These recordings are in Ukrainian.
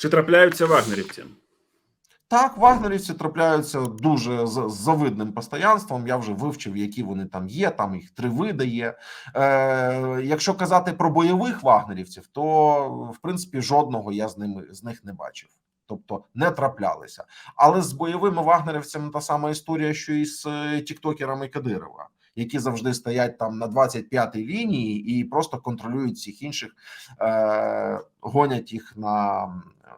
Чи трапляються вагнерівці? Так, вагнерівці трапляються дуже з завидним постоянством. Я вже вивчив, які вони там є. Там їх три види є. Е, якщо казати про бойових вагнерівців, то в принципі жодного я з ними з них не бачив. Тобто не траплялися. Але з бойовими вагнерівцями та сама історія, що і з е, тіктокерами Кадирова, які завжди стоять там на 25-й лінії і просто контролюють всіх інших, е, гонять їх на, е,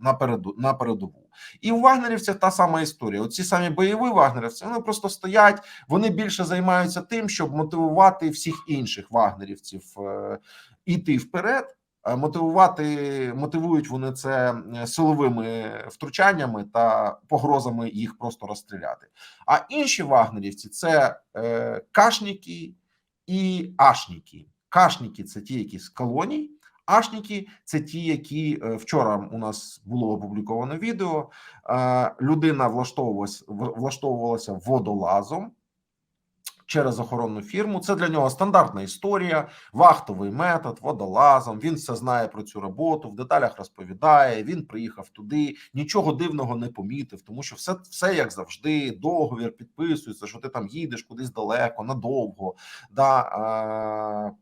на, переду, на передову. І у вагнерівців та сама історія. Оці самі бойові вагнерівці вони просто стоять, вони більше займаються тим, щоб мотивувати всіх інших вагнерівців е, іти вперед. Е, Мотивувати мотивують вони це е, силовими втручаннями та погрозами їх просто розстріляти. А інші вагнерівці це е, кашніки і ашніки. Кашніки це ті, які з колоній. Ашніки це ті, які е, вчора у нас було опубліковано відео. Людина влаштовувалася влаштовувалася водолазом через охоронну фірму. Це для нього стандартна історія, вахтовий метод, водолазом. Він все знає про цю роботу, в деталях розповідає. Він приїхав туди, нічого дивного не помітив, тому що все, все як завжди, договір підписується, що ти там їдеш кудись далеко, надовго. Да, е,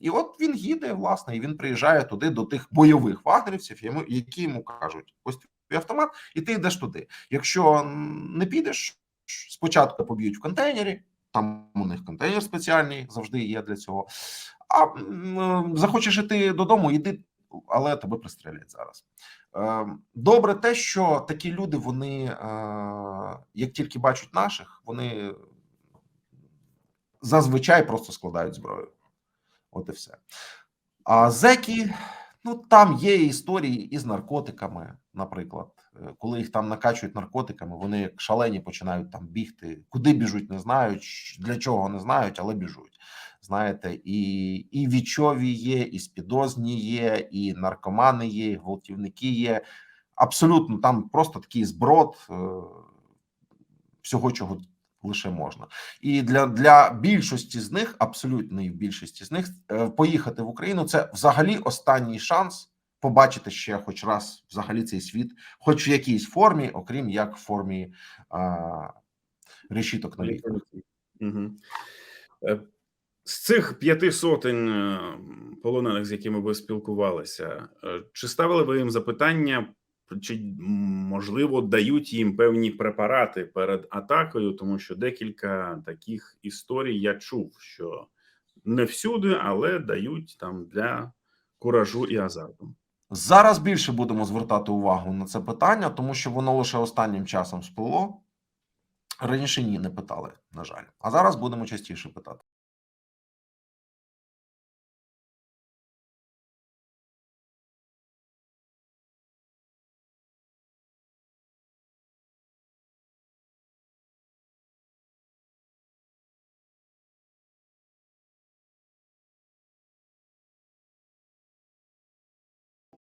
і от він їде, власне, і він приїжджає туди до тих бойових вагнерівців, які йому кажуть: ось твій автомат, і ти йдеш туди. Якщо не підеш, спочатку поб'ють в контейнері. Там у них контейнер спеціальний завжди є для цього. А м, захочеш іти додому, йди, але тебе пристрелять зараз. Е, Добре, те, що такі люди, вони е, як тільки бачать наших, вони зазвичай просто складають зброю. От і все. А зеки, ну там є історії із наркотиками, наприклад, Е, коли їх там накачують наркотиками, вони як шалені починають там бігти. Куди біжуть, не знають, для чого не знають, але біжуть. Знаєте, і, і вічові є, і спідозні є, і наркомани є, і гвалтівники є. Абсолютно там просто такий зброд е, всього, чого лише можна. І для, для більшості з них, абсолютної більшості з них, е, поїхати в Україну це взагалі останній шанс побачити ще хоч раз взагалі цей світ, хоч в якійсь формі, окрім як в формі а, решіток на вікнах. Угу. З цих п'яти сотень е, полонених, з якими ви спілкувалися, е, чи ставили ви їм запитання, чи можливо дають їм певні препарати перед атакою? Тому що декілька таких історій я чув, що не всюди, але дають там для куражу і азарту. Зараз більше будемо звертати увагу на це питання, тому що воно лише останнім часом сплило. Раніше ні, не питали, на жаль. А зараз будемо частіше питати.